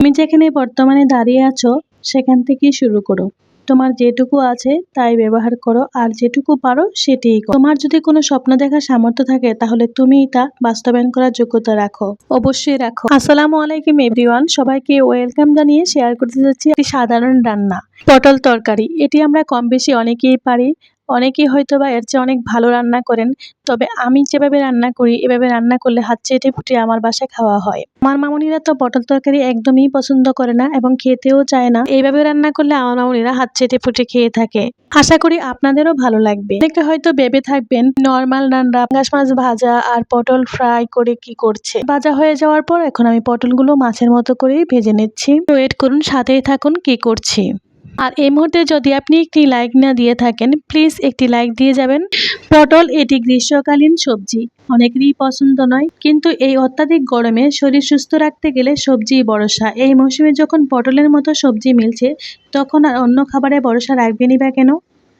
তুমি যেখানে বর্তমানে দাঁড়িয়ে আছো, সেখান থেকেই শুরু করো। তোমার যেটুকু আছে, তাই ব্যবহার করো, আর যেটুকু পারো, সেটিই করো। তোমার যদি কোনো স্বপ্ন দেখার সামর্থ্য থাকে, তাহলে তুমি তা বাস্তবায়ন করার যোগ্যতা রাখো। অবশ্যই রাখো। আসসালামু আলাইকুম, এভরিওয়ান। সবাইকে ওয়েলকাম জানিয়ে শেয়ার করতে যাচ্ছি একটি সাধারণ রান্না, পটল তরকারি। এটি আমরা কম বেশি অনেকেই পারি। অনেকেই হয়তো বা এর চেয়ে অনেক ভালো রান্না করেন, তবে আমি যেভাবে রান্না করি, এভাবে রান্না করলে হাত চেটে ফুটে আমার বাসায় খাওয়া হয়। আমার মামুনিরা তো পটল তরকারি একদমই পছন্দ করে না এবং খেতেও চায় না। এইভাবে রান্না করলে আমার মামুনিরা হাত চেটে ফুটে খেয়ে থাকে। আশা করি আপনাদেরও ভালো লাগবে। অনেকে হয়তো ভেবে থাকবেন, নর্মাল রান্না গাছ মাছ ভাজা আর পটল ফ্রাই করে কি করছে। ভাজা হয়ে যাওয়ার পর এখন আমি পটলগুলো মাছের মতো করেই ভেজে নিচ্ছি। ওয়েট করুন, সাথেই থাকুন কি করছি। আর এই মুহূর্তে যদি আপনি একটি লাইক না দিয়ে থাকেন প্লিজ একটি লাইক দিয়ে যাবেন। পটল এটি গ্রীষ্মকালীন সবজি। অনেকেরই পছন্দ নয়, কিন্তু এই অত্যাধিক গরমে শরীর সুস্থ রাখতে গেলে সবজি ভরসা। এই মৌসুমে যখন পটলের মতো সবজি মিলছে, তখন আর অন্য খাবারে ভরসা রাখবেনই বা কেন?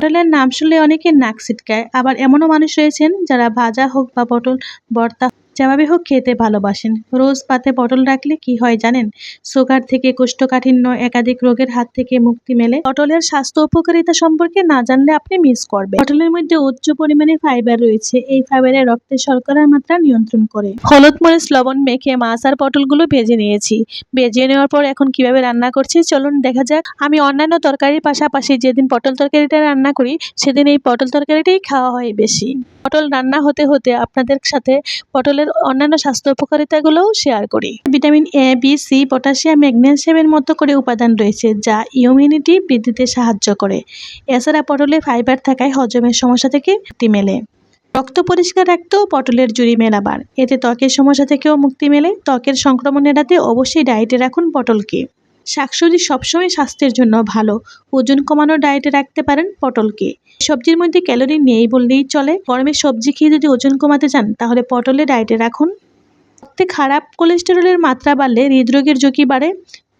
পটলের নাম শুনলে অনেকে নাক ছিটকায়। আবার এমনও মানুষ রয়েছেন যারা ভাজা হোক বা পটল, ভর্তা যেভাবে হোক খেতে ভালোবাসেন। রোজ পাতে পটল রাখলে কি হয় জানেন? সুগার থেকে কোষ্ঠকাঠিন্য, একাধিক রোগের হাত থেকে মুক্তি মেলে। পটলের স্বাস্থ্য উপকারিতা সম্পর্কে না জানলে আপনি মিস করবেন। পটলের মধ্যে উচ্চ পরিমাণে ফাইবার রয়েছে। এই ফাইবারে রক্তে শর্করার মাত্রা নিয়ন্ত্রণ করে। হলুদ মরিচ, লবণ মেখে মাছ আর পটলগুলো ভেজে নিয়েছি। ভেজে নেওয়ার পর এখন কীভাবে রান্না করছি চলুন দেখা যাক। আমি অন্যান্য তরকারির পাশাপাশি যেদিন পটল তরকারিটা রান্না করি, সেদিন এই পটল তরকারিটাই খাওয়া হয় বেশি। পটল রান্না হতে হতে আপনাদের সাথে পটলের অন্যান্য স্বাস্থ্য উপকারিতাগুলোও শেয়ার করি। Vitamin A B C potassium ম্যাগনেশিয়ামের মতো করে উপাদান রয়েছে যা ইমিউনিটি বৃদ্ধিতে সাহায্য করে। এছাড়া পটলে ফাইবার থাকায় হজমের সমস্যা থেকে মুক্তি মেলে। রক্ত পরিষ্কার রাখতেও পটলের জুড়ি মেলাবার এতে ত্বকের সমস্যা থেকেও মুক্তি মেলে। ত্বকের সংক্রমণ এড়াতে অবশ্যই ডায়েটে রাখুন পটলকে। শাকসবজি সবসময় স্বাস্থ্যের জন্য ভালো। ওজন কমানোর ডায়েটে রাখতে পারেন পটলকে। সবজির মধ্যে ক্যালোরি নেই বললেই চলে। গরমে সবজি খেয়ে যদি ওজন কমাতে চান, তাহলে পটলে ডায়েটে রাখুন। রক্তে খারাপ কোলেস্টেরলের মাত্রা বাড়লে হৃদরোগের ঝুঁকি বাড়ে।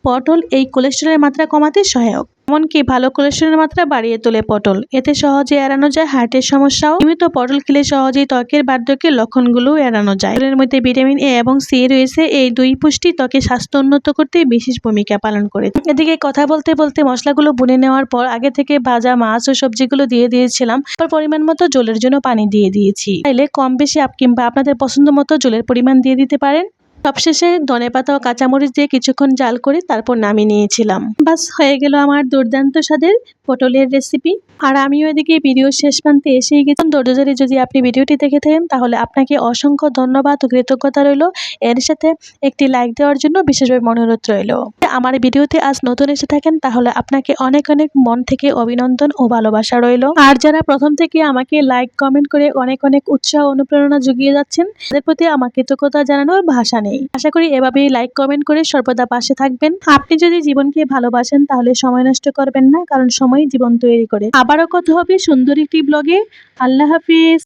পটল এই কোলেস্টেরলের মাত্রা কমাতে সহায়ক। এমনকি ভালো কোলেস্টেরলের মাত্রা বাড়িয়ে তোলে পটল। এতে সহজে এড়ানো যায় হার্টের সমস্যাও। নিয়মিত পটল খেলে সহজেই ত্বকের বার্ধক্যের লক্ষণগুলো এড়ানো যায়। এর মধ্যে ভিটামিন এ এবং সি রয়েছে। এই দুই পুষ্টি ত্বকের স্বাস্থ্য উন্নত করতে বিশেষ ভূমিকা পালন করে। এদিকে কথা বলতে বলতে মশলাগুলো বুনে নেওয়ার পর আগে থেকে ভাজা মাছ ও সবজিগুলো দিয়ে দিয়েছিলাম। তারপর পরিমাণ মতো জলের জন্য পানি দিয়ে দিয়েছি। চাইলে কম বেশি আপ কিংবা আপনাদের পছন্দ মতো জলের পরিমাণ দিয়ে দিতে পারেন। সবশেষে ধনেপাতা ও কাঁচামরিচ দিয়ে কিছুক্ষণ জাল করে তারপর নামিয়ে নিয়েছিলাম। বাস, হয়ে গেল আমার দুর্দান্ত স্বাদের পটলের রেসিপি আর আমিও এদিকে ভিডিও শেষ প্রান্তে এসেই গেছিলাম ধৈর্য যদি আপনি ভিডিওটি দেখে থাকেন, তাহলে আপনাকে অসংখ্য ধন্যবাদ ও কৃতজ্ঞতা রইল। এর সাথে একটি লাইক দেওয়ার জন্য বিশেষভাবে অনুরোধ রইল। আমার ভিডিওতে আজ নতুন এসে থাকেন, তাহলে আপনাকে অনেক অনেক মন থেকে অভিনন্দন ও ভালোবাসা রইল। আর যারা প্রথম থেকে আমাকে লাইক কমেন্ট করে অনেক অনেক উৎসাহ অনুপ্রেরণা জুগিয়ে যাচ্ছেন, তাদের প্রতি আমার কৃতজ্ঞতা জানানোর ভাষা নেই। আশা করি এভাবেই লাইক কমেন্ট করে সর্বদা পাশে থাকবেন। আপনি যদি জীবনকে ভালোবাসেন, তাহলে সময় নষ্ট করবেন না, কারণ সময় জীবন তৈরি করে। আবারও কথা হবে সুন্দর একটি ব্লগে আল্লাহ হাফিজ।